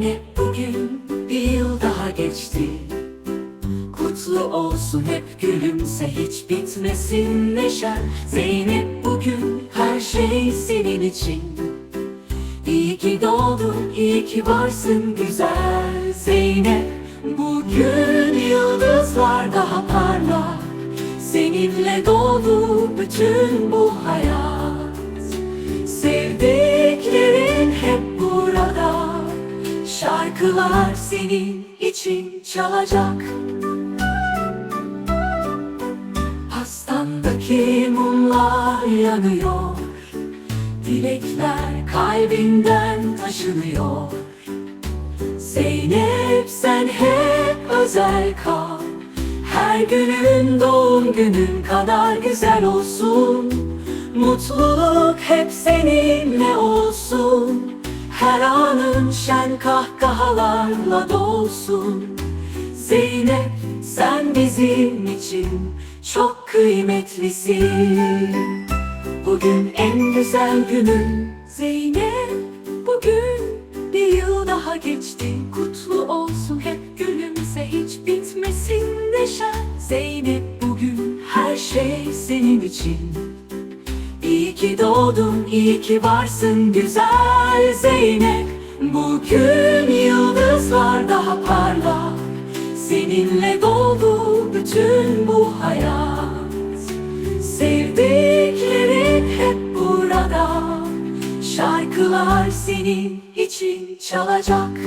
Zeynep bugün bir yıl daha geçti. Kutlu olsun hep gülümse hiç bitmesin neşen. Zeynep bugün her şey senin için. İyi ki doğdun, iyi ki varsın güzel. Zeynep Bugün yıldızlar daha parlar Seninle dolu bütün bu hayat Şarkılar senin için çalacak. Pastandaki mumlar yanıyor. Dilekler kalbinden taşınıyor. Zeynep sen hep özel kal. Her günün doğum günün kadar güzel olsun. Mutluluk hep seninle olsun Her anın şen kahkahalarla dolsun. Zeynep sen bizim için çok kıymetlisin. Bugün en güzel günün Zeynep. Bugün bir yıl daha geçti. Kutlu olsun hep gülümse hiç bitmesin neşen. Zeynep bugün her şey senin için ki doğdun, iyi ki varsın güzel Zeynep. Bugün yıldızlar daha parlar Seninle doldu bütün bu hayat. Sevdiklerin hep burada. Şarkılar senin için çalacak.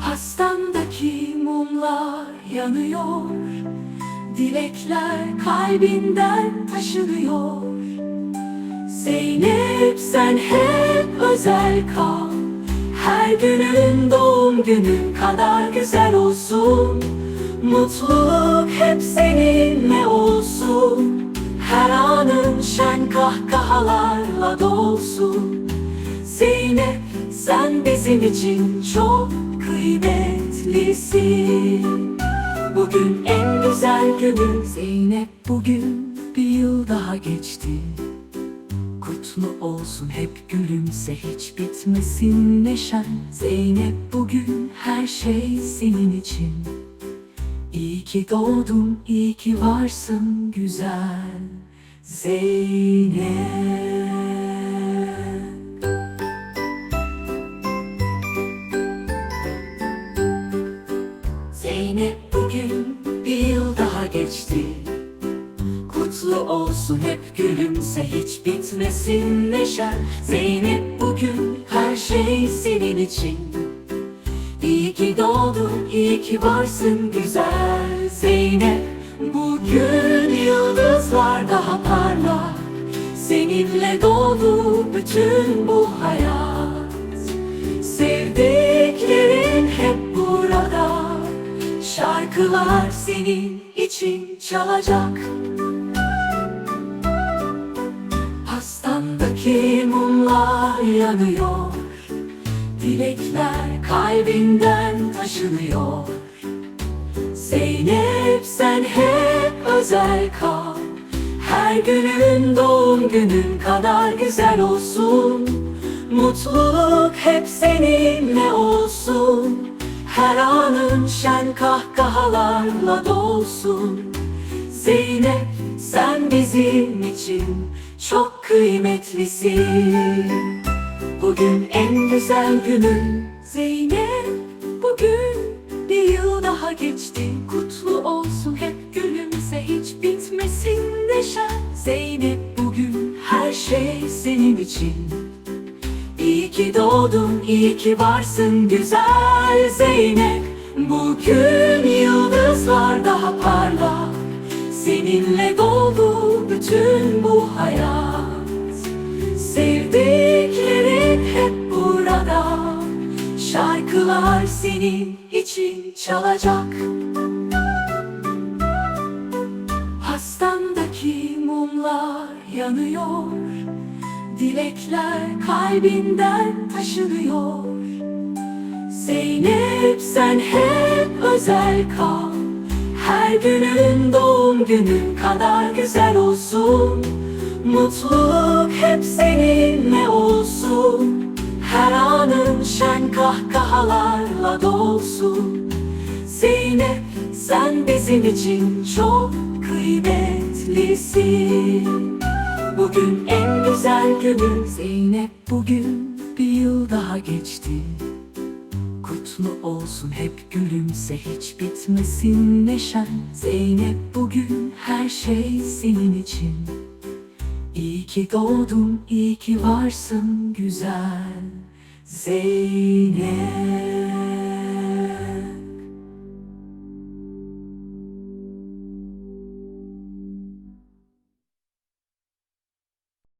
Hastamdaki mumlar yanıyor Dilekler kalbinden taşınıyor. Zeynep sen hep özel kal. Her günün doğum günün kadar güzel olsun. Mutluluk hep seninle olsun. Her anın şen kahkahalarla dolsun. Zeynep sen bizim için çok kıymetlisin Bugün en güzel günün. Zeynep bugün bir yıl daha geçti. Kutlu olsun hep gülümse hiç bitmesin neşen. Zeynep bugün her şey senin için. İyi ki doğdun, iyi ki varsın güzel Zeynep bitmesin neşen. Zeynep bugün her şey senin için. İyi ki doğdun, iyi ki varsın güzel Zeynep. Bugün yıldızlar daha parlar Seninle dolu bütün bu hayat. Sevdiklerin hep burada. Şarkılar senin için çalacak Pastandaki mumlar yanıyor. Dilekler kalbinden taşınıyor. Zeynep sen hep özel kal. Her günün doğum günün kadar güzel olsun. Mutluluk hep seninle olsun. Her anın şen kahkahalarla dolsun. Zeynep sen bizim için çok kıymetlisin Bugün en güzel günün Zeynep Bugün bir yıl daha geçti. Kutlu olsun hep gülümse hiç bitmesin neşen. Zeynep bugün her şey senin için. İyi ki doğdun, iyi ki varsın güzel Zeynep. Bugün yıldızlar daha parlar Seninle doldu bütün bu hayat Şarkılar senin için çalacak. Hastamdaki mumlar yanıyor. Dilekler kalbinden taşınıyor. Zeynep sen hep özel kal. Her günün doğum günün kadar güzel olsun. Mutluluk hep seninle olsun kahkahalarla dolsun. Zeynep sen bizim için çok kıymetlisin. Bugün en güzel günün. Zeynep bugün bir yıl daha geçti. Kutlu olsun hep gülümse hiç bitmesin neşen. Zeynep bugün her şey senin için. İyi ki doğdun, iyi ki varsın güzel Zeynep